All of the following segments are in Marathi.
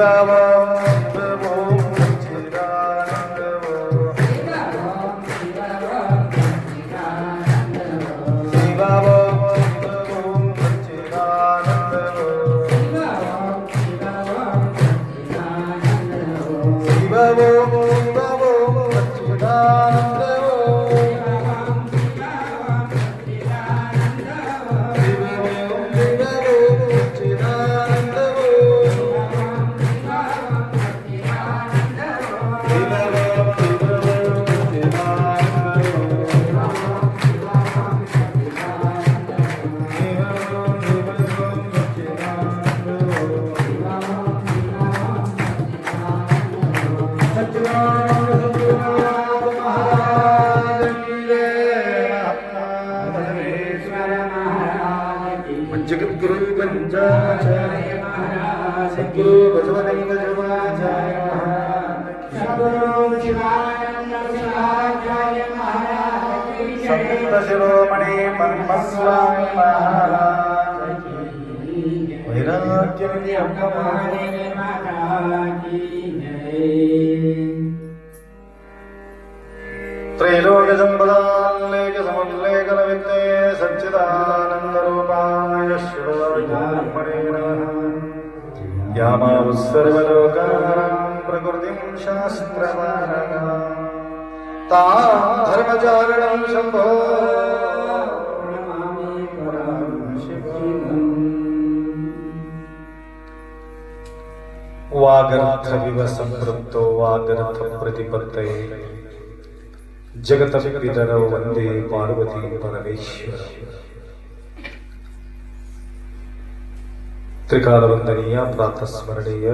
I Baba. जगद्गुरु पंचाचार्य सद्गुरु बसवलिंग संत महाराज वैराग्य निधि त्रैलोक्य संपदाल्लेख समुल्लेखन विद्ये सच्चिदानंद नमः यामावः सर्वलोकानां प्रकृतिं शास्त्रमानः तां धर्मचारिणं शम्भो। वागर्थ विव संपृक्तो वागर्थ प्रतिपत्तये जगत पितरौ वंदे पार्वती परमेश्वर त्रिकालवंदनीय प्रातस्मरणीय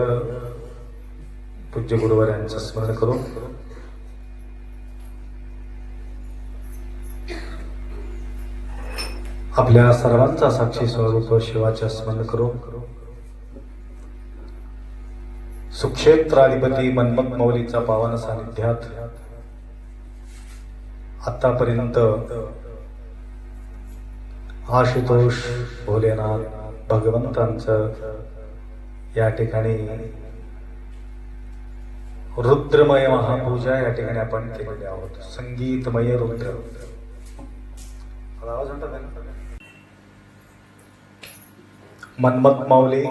पूज्य गुरुवारांचं स्मरण करून. आपल्या सर्वांचा साक्षी स्वरूप शिवाचे स्मरण करून. सुक्षेत्राधिपती मनमत मौलीचा पावन सानिध्यात आतापर्यंत आशुतोष भोलेनाथ भगवंतांचं या ठिकाणी रुद्रमय महापूजा या ठिकाणी आपण केलेली आहोत. संगीतमय रुद्र. मला आवाज मनमत माऊली.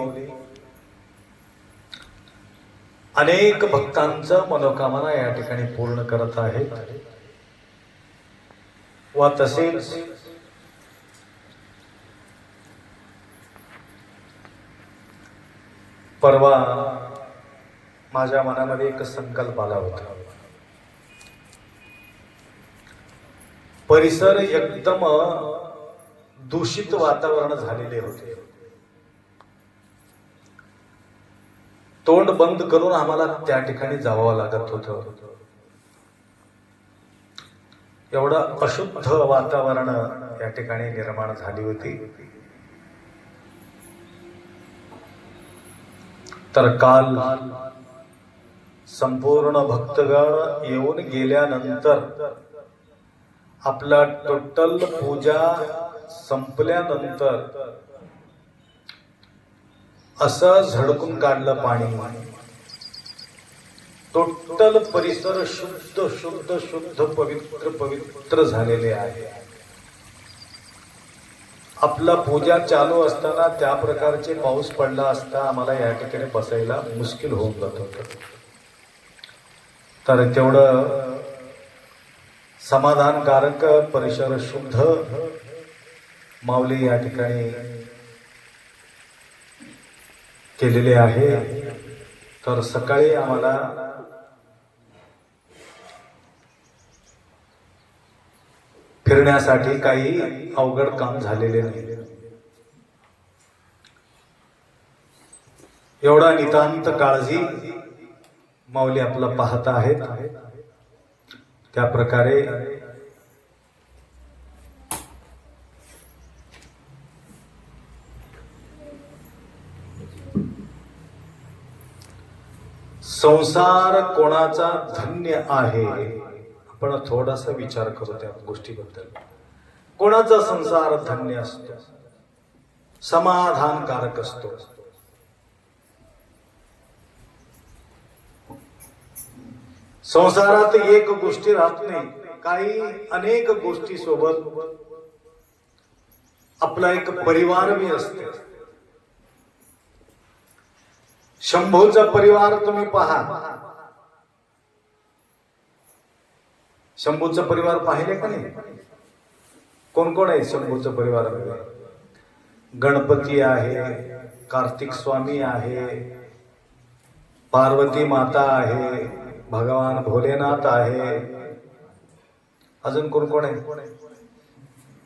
अनेक भक्तांचं मनोकामना या ठिकाणी पूर्ण करत आहेत. व तसेच परवा माझ्या मनामध्ये एक संकल्प आला होता. परिसर एकदम दूषित वातावरण झालेले होते. तोंड बंद करून आम्हाला त्या ठिकाणी जावं लागत होतं. एवढं अशुद्ध वातावरण या ठिकाणी निर्माण झाली होती. तर काल संपूर्ण भक्तगण येऊन गेल्यानंतर आपला टोटल पूजा संपल्यानंतर असं झडकून काढलं पाणी. टोटल परिसर शुद्ध शुद्ध शुद्ध पवित्र पवित्र झालेले आहे. आपला पूजा चालू असताना त्या प्रकारचे पाऊस पडला असता आम्हाला या ठिकाणी बसायला मुश्किल होऊन जात होतं. तर तेवढं समाधानकारक परिसर शुद्ध माऊली या ठिकाणी केलेले आहे. तर सकाळी आम्हाला फिरण्यासाठी काही अवघड काम झालेले नाही. एवढा नितांत काळजी माऊली आपला पाहत आहेत. त्या प्रकारे संसार कोणाचा धन्य आहे? आपण थोडासा विचार करू त्या गोष्टीबद्दल. कोणाचा संसार धन्य असतो? समाधानकारक असतो. संसारात एक गोष्टी राहत नाही काही अनेक गोष्टी सोबत. आपला एक परिवार बी असते. शंभूचा परिवार तुम्ही पहा. शंभूचा परिवार पाहिले का नाही? कोण कोण आहे शंभूचा परिवार? गणपती आहे कार्तिक स्वामी आहे पार्वती माता आहे भगवान भोलेनाथ आहे. अजून कोण कोण आहे?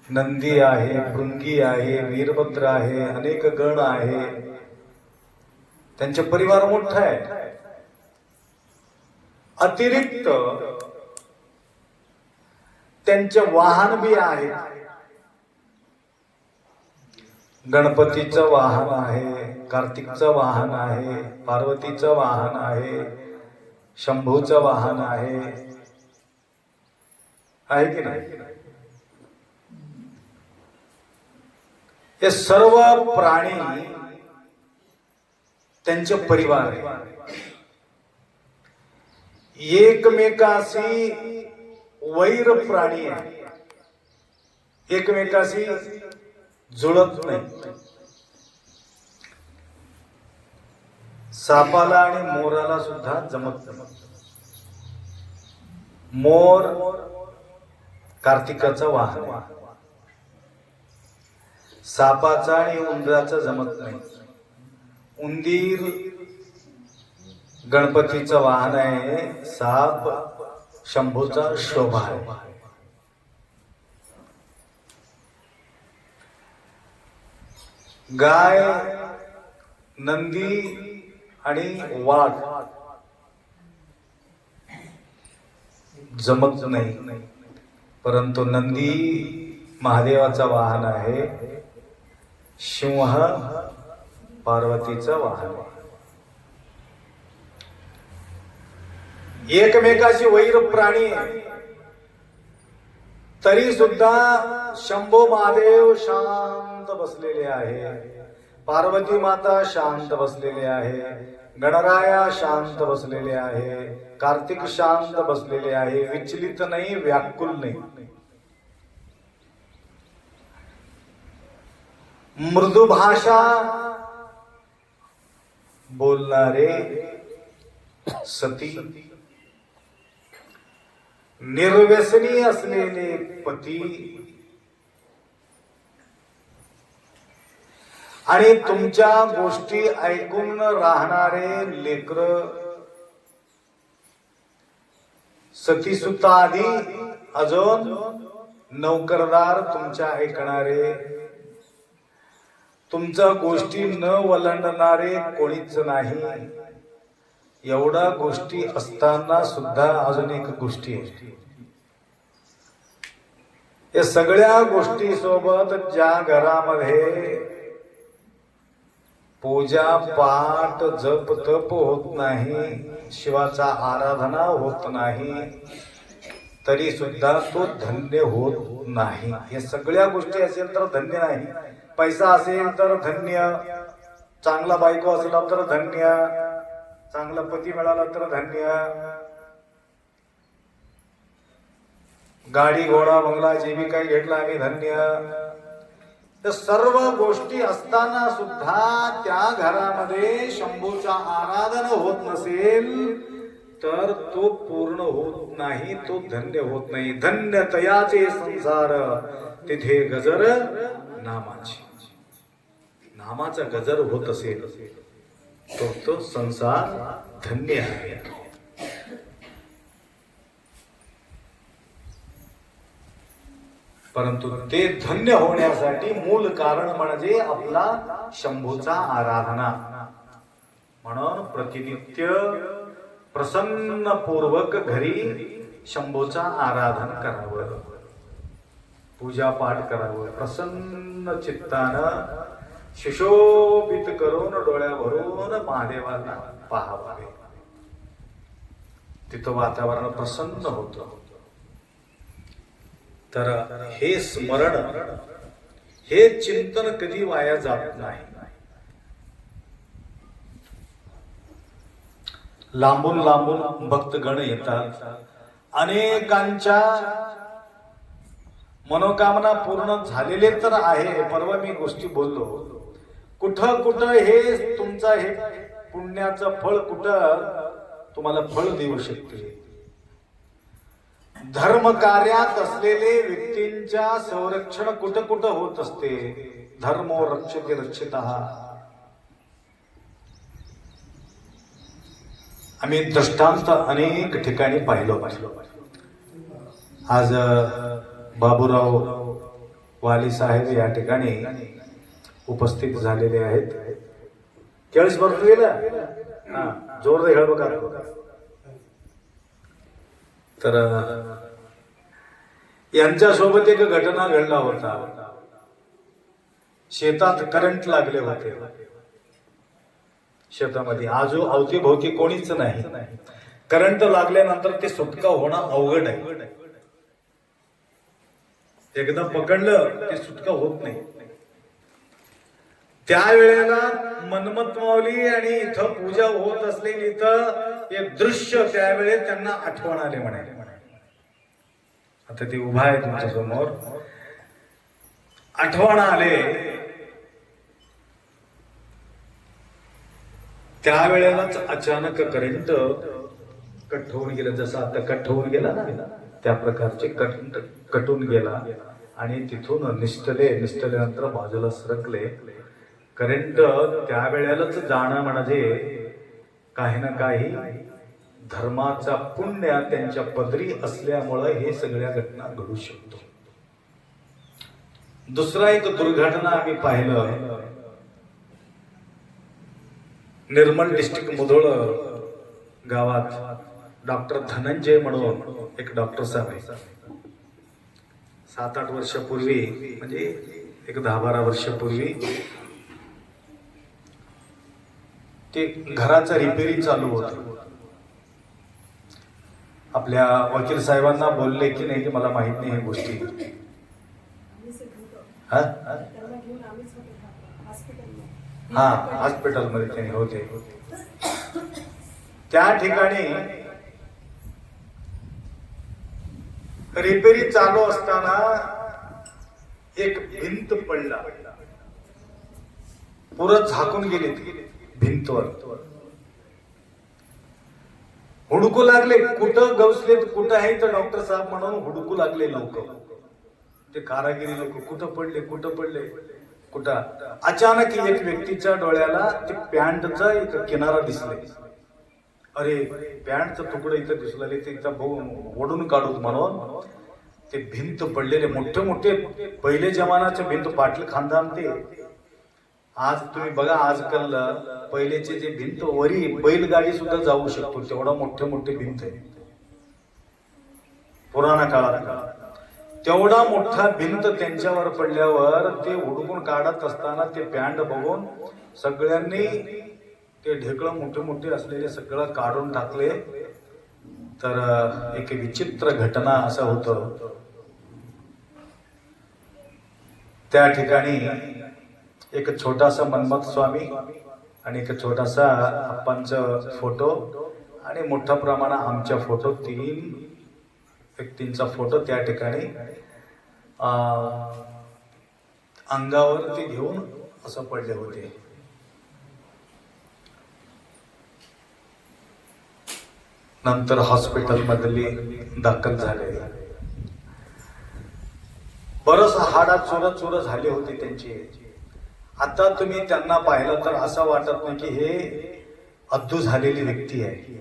नंदी आहे भृंगी आहे वीरभद्र आहे अनेक गण आहे. त्यांचे परिवार मोठा आहे अतिरिक्त त्यांचे वाहन बी आहे. गणपतीचं वाहन आहे कार्तिकचं वाहन आहे पार्वतीचं वाहन आहे शंभूचं वाहन आहे. आहे की नाही? हे सर्व प्राणी त्यांचे परिवार आहे एकमेकाशी वैर प्राणी आहे एकमेकाशी जुळत नाही सापाला आणि मोराला सुद्धा जमत जमत मोर कार्तिकाचं वाहन सापाचा आणि उंदराचं जमत नाही. उंदीर गणपतीचं वाहन आहे. साप शंभूचा शोभा आहे. गाय नंदी आणि वाघ जमत नाही. परंतु नंदी महादेवाचा वाहन आहे. सिंह पार्वतीचं वाहन आहे. एकमेकाशी वैर प्राणी तरी सुद्धा शंभो महादेव शांत बसलेले आहे। पार्वती माता शांत बसलेले आहे। गणराया शांत बसलेले आहे। कार्तिक शांत बसलेले आहे। विचलित नाही, व्याकुल नाही। मृदू भाषा बोलणारे सती। निर्व्यसनी असलेले पती. आणि तुमच्या गोष्टी ऐकून राहणारे लेकर. सतीसुता आधी अजून नौकरदार तुमच्या ऐकणारे. तुमच्या गोष्टी न वलंडणारे कोणीच नाही. एवढ्या गोष्टी असताना सुद्धा अजून एक गोष्टी आहे. या सगळ्या गोष्टी सोबत ज्या घरामध्ये पूजा पाठ जप तप होत नाही शिवाचा आराधना होत नाही तरी सुद्धा तो धन्य होत नाही. हे सगळ्या गोष्टी असेल तर धन्य नाही. पैसा असेल तर धन्य. चांगला बायको असला तर धन्य. चांगला पती मिळाला तर धन्य. गाडी घोडा बंगला जे बी काही घेतला आम्ही धन्य. तर सर्व गोष्टी असताना सुद्धा त्या घरामध्ये शंभूचा आराधन होत नसेल तर तो पूर्ण होत नाही तो धन्य होत नाही. धन्य तयाचे संसार तिथे गजर नामाची. नामाचा गजर होत असेल. तो तो संसार धन्य आहे परंतु ते धन्य होण्यासाठी मूल कारण म्हणजे आपला शंभूचा आराधना. म्हणून प्रतिनित्य प्रसन्न पूर्वक घरी शंभूचा आराधन करावं. पूजा पाठ करावं. प्रसन्न चित्तानं शिशोभित करून डोळ्या भरून महादेवांना पाहावे. तिथं वातावरण प्रसन्न होत. तर हे स्मरण हे चिंतन कधी वाया जात नाही. लांबून लांबून भक्तगण येतात. अनेकांच्या मनोकामना पूर्ण झालेले तर आहे परवा मी गोष्टी बोललो. कुठं कुठं हे तुमचं हे पुण्याचं फळ कुठं तुम्हाला फळ देऊ शकते? धर्म कार्यात असलेले व्यक्तींच्या संरक्षण कुठं कुठं होत असते? धर्मो रक्षते रक्षित. आम्ही दृष्टांत अनेक ठिकाणी पाहिलो पाहिलो. आज बाबूराव वाली साहेब या ठिकाणी उपस्थित झालेले आहेत. केळीस भरतो गेला? हा जोर बघा. तर यांच्यासोबत एक घटना घडला होता. शेतात करंट लागले होते. शेतामध्ये आजू अवतीभोवती कोणीच नाही. करंट लागल्यानंतर ते सुटका होणं अवघड आहे. एकदा पकडलं ते सुटका होत नाही. त्यावेळेला मनमत माऊली आणि इथं पूजा होत असलेली इथं एक दृश्य त्यावेळेस त्यांना आठवण आले म्हणाले आता ते उभा आहे तुमच्यासमोर आठवण आले. त्यावेळेलाच अचानक करंट कट होऊन गेलं. जसं आता कट होऊन गेला ना त्या प्रकारचे कट कटून गेला. आणि तिथून निष्ठले निष्ठल्यानंतर बाजूला सरकले. करंट त्यावेळेलाच जाणं म्हणजे काही ना काही धर्माचा पुण्य त्यांच्या पदरी असल्यामुळं हे सगळ्या घटना घडू शकतो. दुसरा एक दुर्घटना आम्ही पाहिलं. निर्मल डिस्ट्रिक्ट मुधोळ गावात डॉक्टर धनंजय म्हणून एक डॉक्टर साहेब आहे सात आठ वर्षापूर्वी म्हणजे एक दहा बारा वर्षापूर्वी ते घराचं रिपेरी चालू होत. आपल्या वकील साहेबांना बोलले की नाही की मला माहीत नाही हे गोष्टी. हा? त्यांना हा हॉस्पिटलमध्ये त्यांनी होते. त्या ठिकाणी रिपेरी चालू असताना एक भिंत पडला. पुरं झाकून गेली ती. भिंतवर. हुडकू लागले. कुठं गवसले कुठं आहे तर डॉक्टर साहेब म्हणून हुडकू लागले लोक. ते कारागिरी लोक. कुठं पडले कुठं पडले? कुठं? अचानक एक व्यक्तीच्या डोळ्याला ते पॅन्टचा एक किनारा दिसले. अरे पॅन्टचं तुकडं इथं दिसलं. ते इथं बघून ओढून काढूत म्हणून ते भिंत पडलेले. मोठे मोठे पहिले जमानाचे भिंत पाटील खानदान ते. आज तुम्ही बघा आजकाल पहिलेचे जे भिंत वरी बैलगाडी सुद्धा जाऊ शकतो. तेवढा मोठे मोठे भिंत आहे. पुराणा काळात. तेवढा मोठा भिंत त्यांच्यावर पडल्यावर ते हुडकून काढत असताना ते पॅन्ट बघून सगळ्यांनी ते ढेकळं मोठे मोठे असलेले सगळं काढून टाकले. तर एक विचित्र घटना असं होतं. त्या ठिकाणी एक छोटासा मनमत स्वामी आणि एक छोटासा आप्पांचा फोटो आणि मोठ्या प्रमाणात आमच्या फोटो तीन व्यक्तींचा फोटो त्या ठिकाणी अंगावरती अंगावर घेऊन असं पडले होते. नंतर हॉस्पिटलमधली दाखल झाले. बरस हाडा चुर चुर झाली होती त्यांची. आता तुम्ही त्यांना पाहिलं तर असं वाटत नाही की हे अद्दू झालेली व्यक्ती आहे.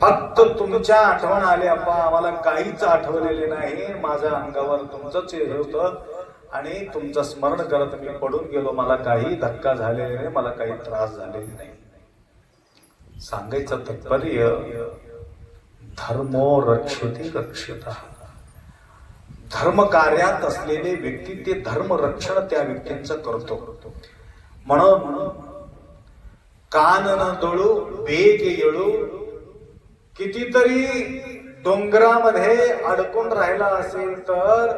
फक्त तुमच्या आठवण आली अप्पा आम्हाला काहीच आठवलेले नाही. माझ्या अंगावर तुमचंच हे होतं आणि तुमचं स्मरण करत मी पडून गेलो. मला काही धक्का झालेले नाही मला काही त्रास झालेला नाही. सांगायचं तात्पर्य धर्मो रक्षती रक्षता. धर्म कार्यात असलेले व्यक्ती ते धर्मरक्षण त्या व्यक्तींचं करतो. म्हणून कान न दळू बेग येळू कितीतरी डोंगरामध्ये अडकून राहिला असेल तर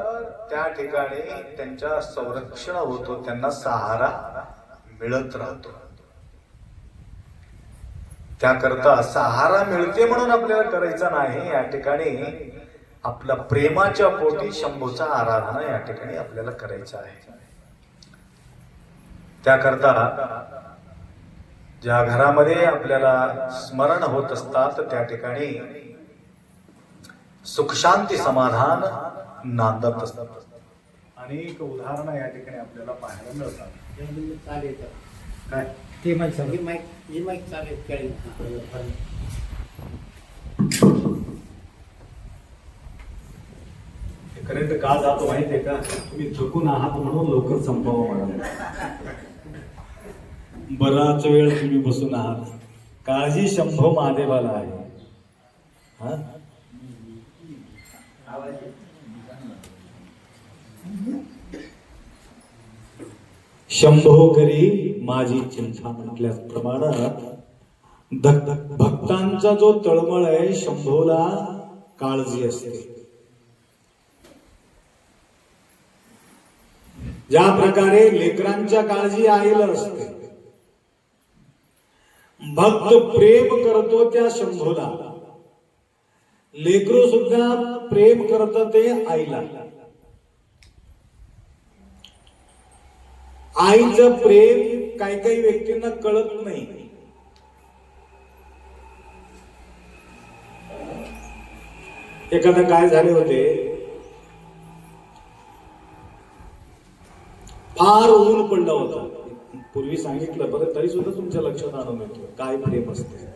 त्या ठिकाणी त्यांच्या संरक्षण होतो त्यांना सहारा मिळत राहतो. त्याकरता सहारा मिळते म्हणून आपल्याला करायचा नाही. या ठिकाणी आपल्या प्रेमाच्या पोटी शंभूचा आराधना या ठिकाणी आपल्याला करायचं आहे. त्याकरता ज्या घरामध्ये आपल्याला स्मरण होत असतात त्या ठिकाणी सुखशांती समाधान नांदत असतात. अनेक उदाहरणं या ठिकाणी आपल्याला पाहायला मिळतात. चालेल काय? ते माहिती माईक चालेल कळेल करंट का जातो माहितीये का? तुम्ही थकून आहात म्हणून लवकर संपावं मला. बराच वेळ तुम्ही बसून आहात. काळजी शंभो महादेवाला आहे. हा? शंभो करी माझी चिंता म्हटल्याप्रमाणे धक- धक- भक्तांचा जो तळमळ आहे शंभोला काळजी असते. ज्या प्रकारे लेकरांच्या काळजी आईला असते. भक्त प्रेम करतो त्या शंभूला. लेकरू सुद्धा प्रेम करत ते आईला. आईचं प्रेम काही काही व्यक्तींना कळत नाही. एखादा काय झाले होते? फार ऊन पडलं होता. पूर्वी सांगितलं बरं तरी सुद्धा तुमच्या लक्षात आणून येतो काय प्रेम असते.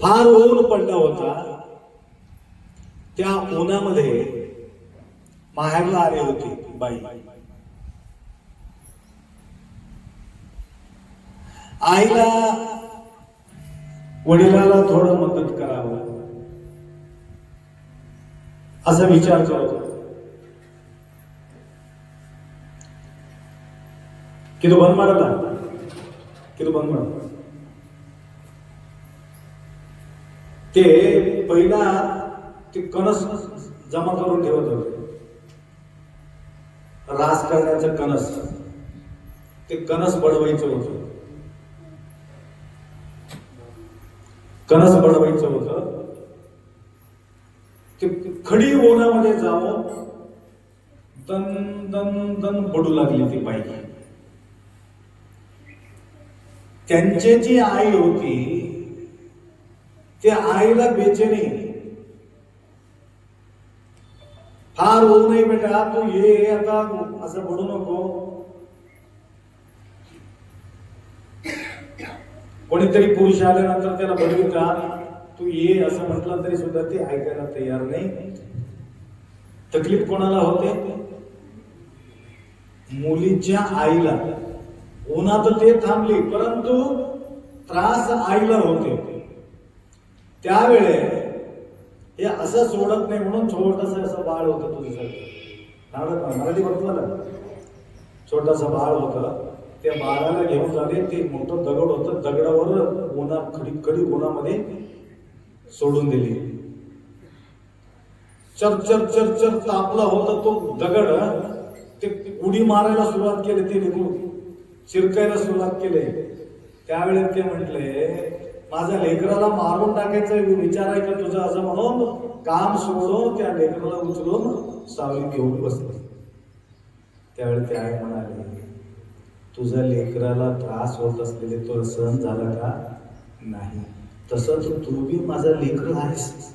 फार ऊन पडला होता. त्या उन्हामध्ये माहेरला आले होते बाई. आईला वडिलाला थोडं मदत करावं. असा विचार करत किती बंद मारला किती बंद मारला ते पहिला ते कणस जमा करून ठेवत होते. रास करण्याचं कणस. ते कणस बडवायचं होतं. कणस बडवायचं होतं. ते खडी ओढामध्ये जावं. दन दन दन पडू लागली ती पाहिजे त्यांची जी आई होती त्या आईला बेचेनी फार होऊ नाही बेटा तू ये आता असं म्हणू नको. कोणीतरी पुरुष आल्यानंतर त्याला बघू का तू ये असं म्हटलं तरी सुद्धा ते ऐकायला तयार नाही. तकलीफ कोणाला होते? मुलीच्या आईला. तर ते थांबली परंतु त्रास आईला होते. त्यावेळे हे असं सोडत नाही म्हणून छोटस असं बाळ होतं तुझं मराठी बघतो छोटासा बाळ होतं. त्या बाळाला घेऊन जाणे ते मोठं दगड होतं. दगडावर उन्हा खडी कडी उन्हामध्ये सोडून दिली. चर चर चर चर तापला होता तो दगड. ते उडी मारायला सुरुवात केली ते निघून चिरकायला सुरुवात केली. त्यावेळेस ते म्हटले माझ्या लेकराला मारून टाकायचं विचार आहे का तुझा असं म्हणून? काम सोडून त्या लेकराला उचलून सावली घेऊन बसले. त्यावेळी ते आई म्हणाले तुझ्या लेकराला त्रास होत असलेले तो सहन झाला का? नाही. तसंच तू बी माझा लेकर आहेस.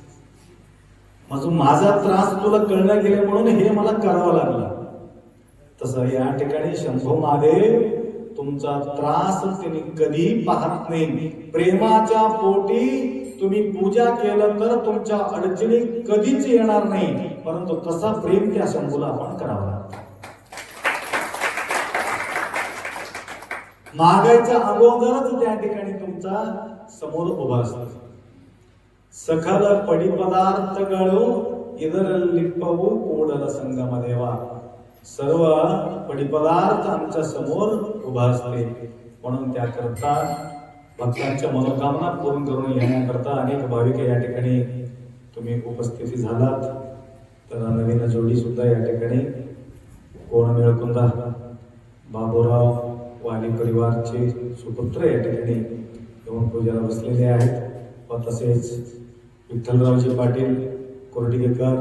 माझं माझा त्रास तुला कळणं गेले म्हणून हे मला करावं लागलं. तसं या ठिकाणी शंभू महादेव तुमचा त्रास त्यांनी कधी पाहत नाही. प्रेमाच्या पोटी तुम्ही पूजा केलं तर तुमच्या अडचणी कधीच येणार नाही. परंतु तसा प्रेम त्या शंभूला आपण करावा लागतो. मागायच्या अगोदरच त्या ठिकाणी तुमचा समोर उभा असतो. सखल पडी पदार्थ गळू इदर लिपवू कोडल संगम देवा सर्व पडिपदार्थ आमच्यासमोर उभा असते म्हणून त्याकरता भक्तांच्या मनोकामना पूर्ण करून येण्याकरता अनेक भाविक या ठिकाणी तुम्ही उपस्थिती झालात. तर नवीन जोडी सुद्धा या ठिकाणी कोण मिळकुंदा? बाबूराव वाली परिवारचे सुपुत्र या ठिकाणी येऊन पूजेला बसलेले आहेत. व तसेच विठ्ठलरावजी पाटील कोर्टिकेकर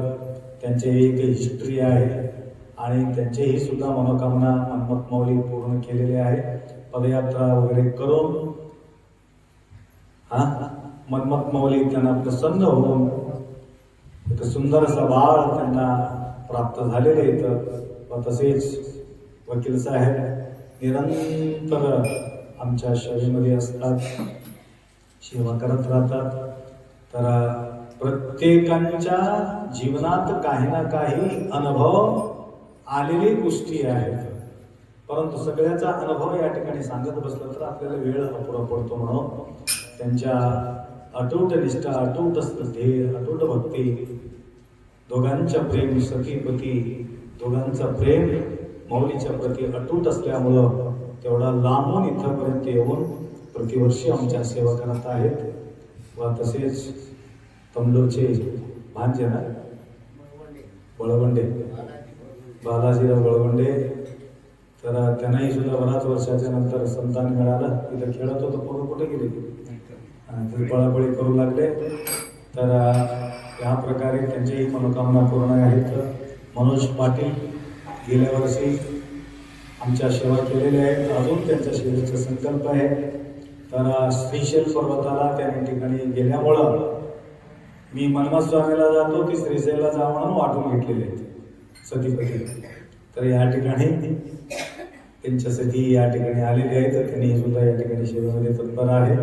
त्यांचे एक हिस्ट्री आहे. आणि त्यांचेही सुद्धा मनोकामना हनुमत मौली पूर्ण केलेले आहे. पदयात्रा वगैरे करून हा मनमत मौली त्यांना प्रसन्न होऊन एक सुंदर असा बाळ त्यांना प्राप्त झालेले इथं व तसेच वकील साहेब निरंतर आमच्या शरीरमध्ये असतात सेवा करत राहतात. तर प्रत्येकांच्या जीवनात काही ना काही अनुभव आलेली गोष्टी आहेत. परंतु सगळ्याचा अनुभव या ठिकाणी सांगत बसलं तर आपल्याला वेळ अपुरा पडतो म्हणून त्यांच्या अटूट निष्ठा अटूट ध्येय अटूट भक्ती दोघांच्या प्रेम सखीपती दोघांचं प्रेम मौलीच्या प्रती अटूट असल्यामुळं तेवढा लांबून इथंपर्यंत येऊन प्रतिवर्षी आमच्या सेवा करत आहेत. व तसेच तमलोचे भांजे ना? बळवंडे. बालाजीराव गळवंडे तर त्यांनाही सुद्धा बऱ्याच वर्षाच्या नंतर संतान मिळालं. तिथं खेळत होतं पोरं कुठे गेले? आणि ते पळापळी करू लागले. तर या प्रकारे त्यांच्याही मनोकामना पूर्ण आहेत. मनोज पाटील गेल्या वर्षी आमच्या सेवा केलेल्या आहेत. अजून त्यांच्या सेवेचा संकल्प आहे तर श्रीशैल पर्वताला त्या ठिकाणी गेल्यामुळं मी मनमत स्वामीला जातो की श्रीशैलला जा म्हणून वाटून घेतलेले आहेत. सतीपती तर या ठिकाणी त्यांच्या सती या ठिकाणी आलेले आहेत. तर त्यांनी सुद्धा या ठिकाणी सेवेमध्ये तत्पर आहे.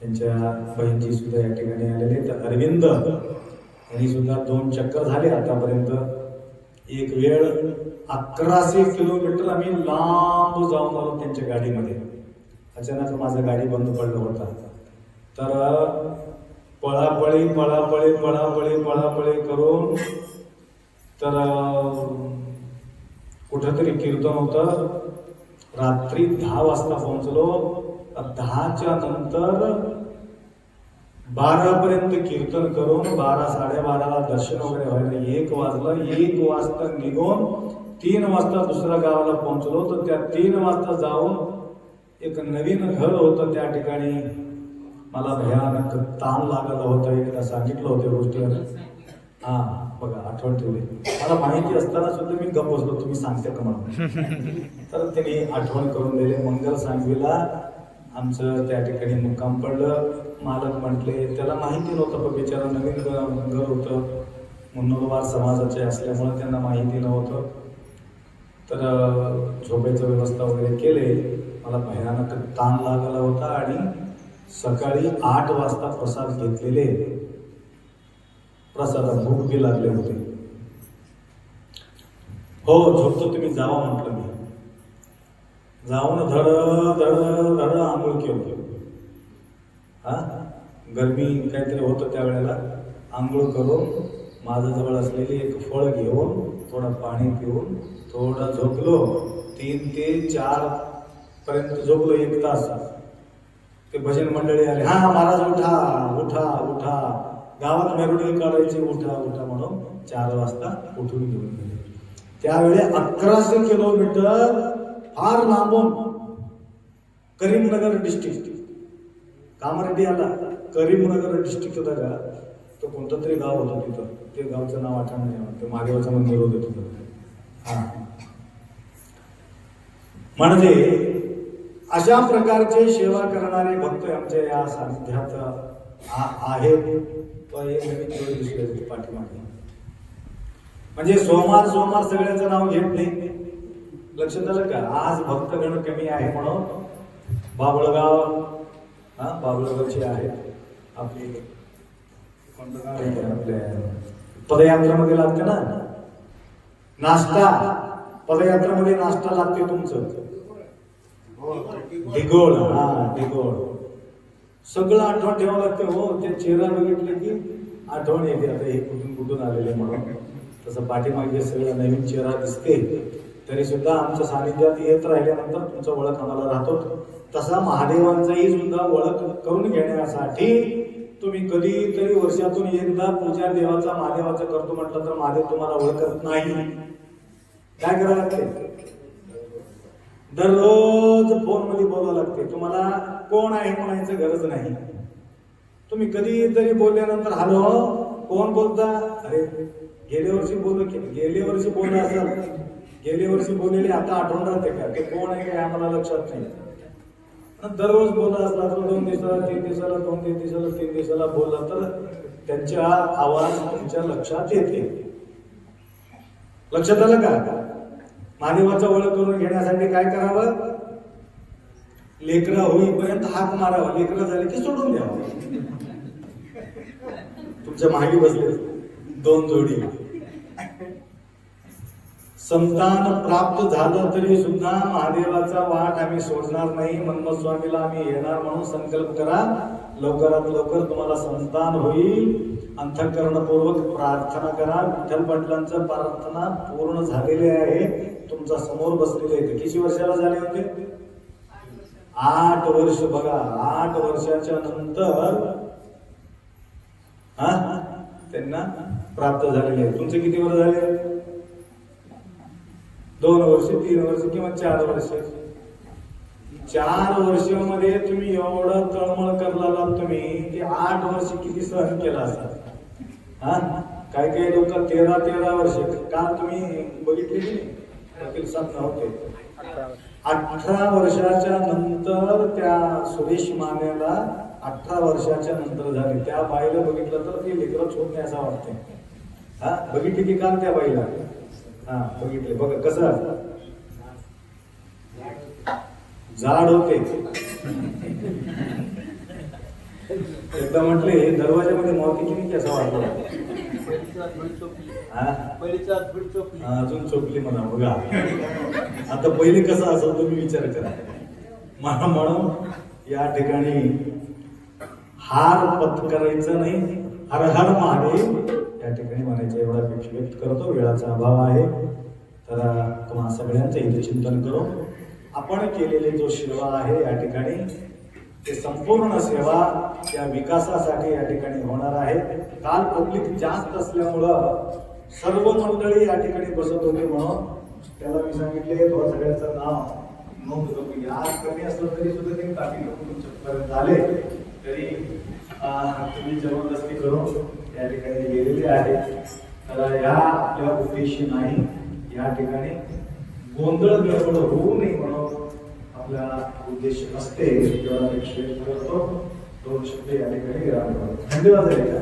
त्यांच्या बहिणीची सुद्धा या ठिकाणी आलेले आहेत. तर अरविंद यांनी सुद्धा दोन चक्कर झाले आतापर्यंत. एक वेळ अकराशे किलोमीटर आम्ही लांब जाऊन आलो त्यांच्या गाडीमध्ये. अचानक माझं गाडी बंद पडलं होता. तर पळापळी पळापळी पळापळी पळापळी करून तर कुठंतरी कीर्तन होतं. रात्री दहा वाजता पोहोचलो दहाच्या नंतर बारापर्यंत कीर्तन करून बारा साडेबाराला दर्शन वगैरे व्हायला एक वाजलं. एक वाजता निघून तीन वाजता दुसऱ्या गावाला पोहोचलो तर त्या तीन वाजता जाऊन एक नवीन घर होतं त्या ठिकाणी. मला भयानक ताण लागलं होतं. एकदा सांगितलं होतं गोष्टी हां. बघा आठवण ठेवली मला माहिती असताना सुद्धा मी गप बसलो तुम्ही सांगते का म्हणून? तर त्यांनी आठवण करून दिले. मंगल सांगवीला आमचं त्या ठिकाणी मुक्काम पडलं. मालक म्हटले त्याला माहिती नव्हतं पण बिचारा नवीन घर होतं. मुन्नूरवार समाजाचे असल्यामुळे त्यांना माहिती नव्हतं. तर झोपेचं व्यवस्था वगैरे केले. मला भयानक ताण लागला होता आणि सकाळी आठ वाजता प्रसाद घेतलेले. प्रसादात भूक बी लागले होते. हो झोपतो तुम्ही जावा म्हटलं मी. जाऊन धड धड धड आंघोळ केलं. हा? गरमी काहीतरी होतं त्यावेळेला. आंघोळ करून माझ्याजवळ असलेली एक फळ घेऊन थोडं पाणी पिऊन थोडं झोपलो. तीन ते चार पर्यंत झोपलो एक तास. ते भजन मंडळी आले. हा महाराज उठा उठा उठा. गावात मेरुडी काढायची उठा उठा म्हणून चार वाजता उठून घेऊन गेले. त्यावेळी अकराशे किलोमीटर फार लांबून करीमनगर डिस्ट्रिक्ट कामरेड्डी आला करीमनगर डिस्ट्रिक्ट होता का? तो कोणतं तरी गाव होतं तिथं. ते गावचं नाव आठवण नाही ते महादेवाचं मंदिर होतं तिथं. हा. म्हणजे अशा प्रकारचे सेवा करणारे भक्त आमच्या या सानिध्यात आ- आहेत तो हे नवीन जोडी दिसले होते पाठीमागे. म्हणजे सोमवार सोमवार सगळ्याचं नाव घेत नाही. लक्षात आलं का? आज भक्तगण कमी आहे म्हणून बाबळगाव हा बाबळगावचे आहेत. आपले कोणतं गाव आहे? आपल्या पदयात्रेमध्ये लागते ना? नाश्ता पदयात्रेमध्ये नाश्ता लागते तुमचं. ढिगोळ हा ढिगोळ. सगळं आठवण ठेवावं लागतं. हो ते चेहरा बघितले की आठवण येते. आता हे कुठून कुठून आलेले म्हणून. तसं पाठीमागे सगळं नवीन चेहरा दिसते. तरी सुद्धा आमच्या सानिध्यात येत राहिल्यानंतर तुमचा ओळख आम्हाला राहतो तसा महादेवांचाही सुद्धा ओळख करून घेण्यासाठी तुम्ही कधीतरी वर्षातून एकदा पूजा देवाचा महादेवाचा करतो म्हटलं तर महादेव तुम्हाला ओळखत नाही. काय करावं लागते दररोज फोनमध्ये बोलावं लागते. तुम्हाला कोण आहे म्हणायचं गरज नाही. तुम्ही कधीतरी बोलल्यानंतर हॅलो कोण बोलता? अरे गेल्या वर्षी बोल गेल्या वर्षी बोललं असाल. गेल्या वर्षी बोललेले आता आठवण राहते का? ते कोण आहे काय आम्हाला लक्षात नाही. दररोज बोलला असला तर दोन दिवसाला तीन दिवसाला दोन तीन दिवसाला तीन दिवसाला बोलला तर त्यांच्या आवाज तुमच्या लक्षात येते. लक्षात आलं का? महादेवाचा ओळख करून घेण्यासाठी काय करावं? लेकरं होईपर्यंत हाक मारावा. लेकरं झाले की सोडून द्यावं. तुमच्या मागे बसले. दोन जोडी. संतान प्राप्त झालं तरी सुद्धा महादेवाचा वाट आम्ही सोडणार नाही. मन्मथ स्वामीला आम्ही येणार म्हणून संकल्प करा. लवकरात लवकर तुम्हाला संतान होईल. अंतःकरणपूर्वक प्रार्थना करा. विठ्ठल पाटलांचं प्रार्थना पूर्ण झालेली आहे. तुमचा समोर बसलेले आहे किती वर्षाला झाले होते? आठ वर्ष बघा. आठ वर्षाच्या नंतर हा? त्यांना प्राप्त झालेले आहे तुमचे किती वर्ष झाले? दोन वर्ष तीन वर्ष किंवा चार वर्ष? चार वर्षामध्ये तुम्ही एवढं तळमळ करला तुम्ही की आठ वर्ष किती सहन केला असाल? हा? काही काही लोक तेरा तेरा वर्ष काल तुम्ही बघितले की नाही? नव्हते. अठरा वर्षाच्या नंतर त्या सुरेश मानेला अठरा वर्षाच्या नंतर झाले. त्या बाईला बघितलं तर ती लेकरं छोट नाही असं वाटते हा? बघितली की काल त्या बाईला? हा बघितले. बघा कसं? जाड होते. एकदा म्हटले दरवाजामध्ये मावती किती की असं अजून चोपली म्हणा बघा. आता पहिले कसं असेल तुम्ही विचार करा. मला म्हणून या ठिकाणी हार पत्करायचं नाही हर हर महादेव या ठिकाणी म्हणायचं एवढा अपेक्षा व्यक्त करतो वेळाचा अभाव आहे. तर तुम्हाला सगळ्यांचं इथे चिंतन करू. आपण केलेली जो सेवा आहे या ठिकाणी ते संपूर्ण सेवा या विकासासाठी या ठिकाणी होणार आहे. काल पब्लिक जास्त असल्यामुळं सर्व मंडळी या ठिकाणी बसत होते म्हणून त्याला मी सांगितले थोडं सगळ्याचं नाव नोंद करून आज कमी असलं तरी सुद्धा ते काफी लोक तुमच्यापर्यंत आले. तरी तुम्ही जबरदस्ती करून या ठिकाणी गेलेले आहे. तर या आपल्या उद्देशी नाही. या ठिकाणी गोंधळ गडबड होऊ नये म्हणून आपला उद्देश असते तेवढा अपेक्षा व्यक्त करतो दोन शब्द या ठिकाणी विराम करतो. धन्यवाद आहे का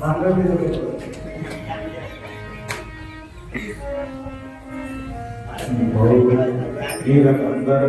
मांडवी जमेल. नीलकंदर